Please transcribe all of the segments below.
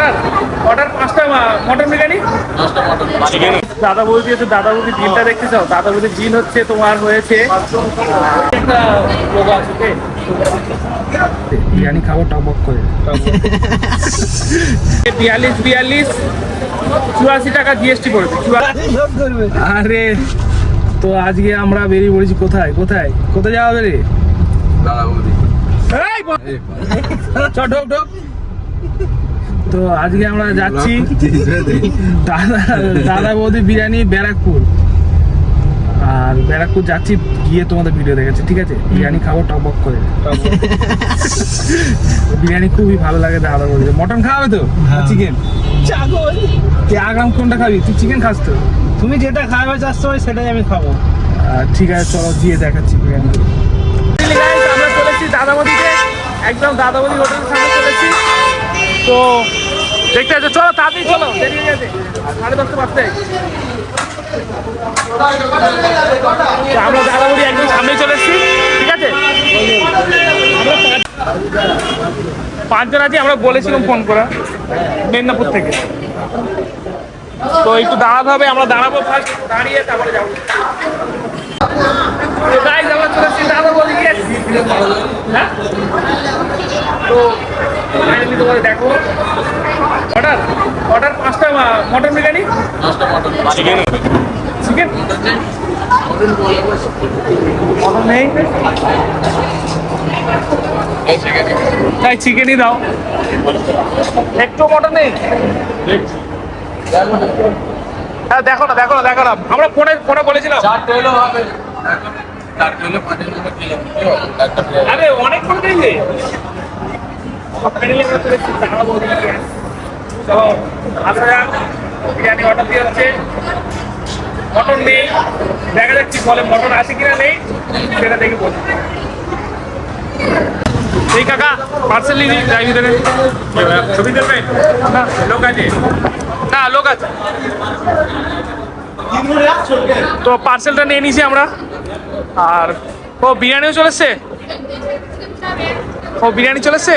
Order order পাঁচটা mutton biryani? দাদা বৌদি হচ্ছে দাদা বৌদি জিনটা দেখতে চাও দাদা বৌদি জিন হচ্ছে তোমার হয়েছে একটা লোক আছে বিরিয়ানি খাব টবক করে। বিয়াল্লিশ বিয়াল্লিশ চুরাশি টাকা জিএসটি পড়বে আরে তো আজকে আমরা বেরিয়ে পড়েছি কোথায়? কোথায়? কোথায় যাওয়া হবে রে? এই ব- চ, ঢোক ঢোক। তো আজকে আমরা যাচ্ছি দাদা দাদা বৌদি বিরিয়ানি ব্যারাকপুর। আর ব্যারাকপুর যাচ্ছি গিয়ে তোমাদের ভিডিও দেখেছি ঠিক আছে? বিরিয়ানি খাব টপ টবক করে। বিরিয়ানি খুবই ভালো লাগে দাদা বৌদি মটন খাওয়াবে তো? চিকেন তুই আগাম কোনটা খাবি? তুই চিকেন খাস তো? তুমি যেটা খাওয়াবে চাচ্ছ সেটাই আমি খাব। ঠিক আছে চলো গিয়ে দেখাচ্ছি বিরিয়ানি। আমরা চলেছি দাদাবদিতে একদম দাদাবদি হোটেলের সামনে চলেছি। তো দেখতে আছে চলো তাড়াতাড়ি চলো, দেরি হয়ে গেছে। সাড়ে দশটা বাজতে। আমরা দাদাবদি একদম সামনে চলে এসেছি, ঠিক আছে? পাঁচজন আছি, আমরা বলেছিলাম ফোন করা, মেদিনীপুর থেকে। তো একটু দাঁড়াতে হবে, আমরা দাঁড়াবো ফার্স্ট দাঁড়িয়ে তারপরে যাব। তো দেখো। অর্ডার অর্ডার পাঁচটা mutton biryani? Chicken chicken mutton নেই? তাই চিকেনই দাও। একটু মটন নেই? হ্যাঁ দেখো না দেখো না দেখো না। আমরা ফোনে ফোনে বলেছিলাম। আরে অনেক করে দিলে এসেছি বৌদি বিরিয়ানি। অর্ডার দিয়ে হচ্ছে মটন নেই দেখা কি বলে, মটন আছে কিনা নেই, সেটা দেখে বলছি এই কাকা পার্সেল নিয়ে যাই ছবি দেবেন না, লোক আছে। না, লোক আছে। তো পার্সেলটা নিয়ে নিয়েছি আমরা। আর, ও বিরিয়ানিও চলে এসছে? ও বিরিয়ানি চলে এসছে?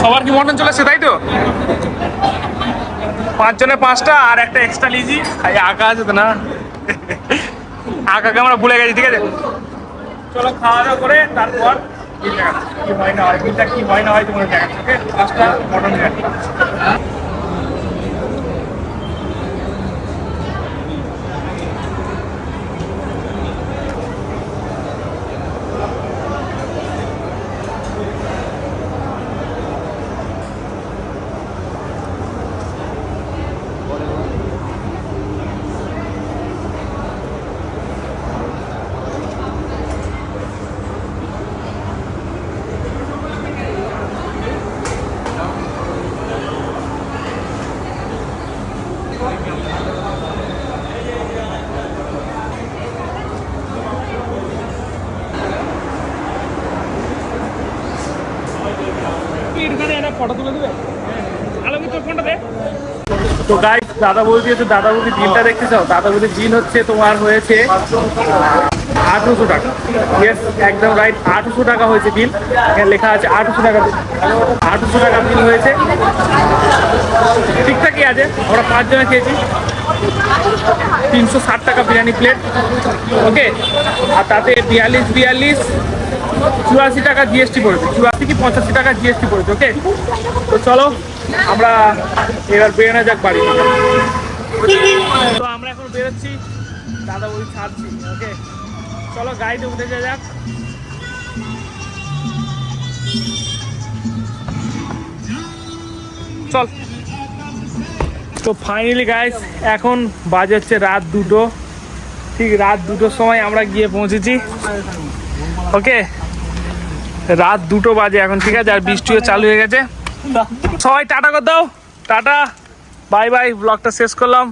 সবার কি মটন চলে তাই তো? পাঁচজনে পাঁচটা আর একটা এক্সট্রা লিজি খাই আঁকা আছে তো না? আঁকাকে আমরা ভুলে গেছি, ঠিক আছে? চলো খাওয়া দাওয়া করে তারপর। কি হয় না হয় কি হয় না হয় তোমার দেখাচ্ছি, ওকে? পাঁচটা মটন তো গাই দাদা বৌদি হচ্ছে দাদা বৌদি জিনটা দেখতে চাও? দাদা বৌদি জিন হচ্ছে তোমার হয়েছে আঠারোশো টাকা। ইয়েস একদম রাইট আঠারোশো টাকা হয়েছে বিল লেখা আছে আঠারোশো টাকা আঠারোশো টাকা বিল হয়েছে। ঠিকঠাকই আছে, আমরা পাঁচজনে খেয়েছি। তিনশো ষাট টাকা বিরিয়ানি প্লেট ওকে? আর তাতে বিয়াল্লিশ বিয়াল্লিশ, চুরাশি টাকা জিএসটি পড়েছে। চুরাশি কি পঁচাশি টাকা জিএসটি পড়েছে, ওকে? তো চলো, আমরা এবার বেরোনো যাক বাড়ি। তো আমরা এখন বেরোচ্ছি। দাদা ওই ছাড়ছি, ওকে? চলো গাড়িতে উঠে যা যাক। চল। তো ফাইনালি গাইস এখন বাজে হচ্ছে রাত দুটো। ঠিক রাত দুটোর সময় আমরা গিয়ে পৌঁছেছি। ওকে রাত দুটো বাজে এখন, ঠিক আছে? আর বৃষ্টিও চালু হয়ে গেছে। সবাই টাটা কর দাও। টাটা। বাই বাই ব্লগটা শেষ করলাম।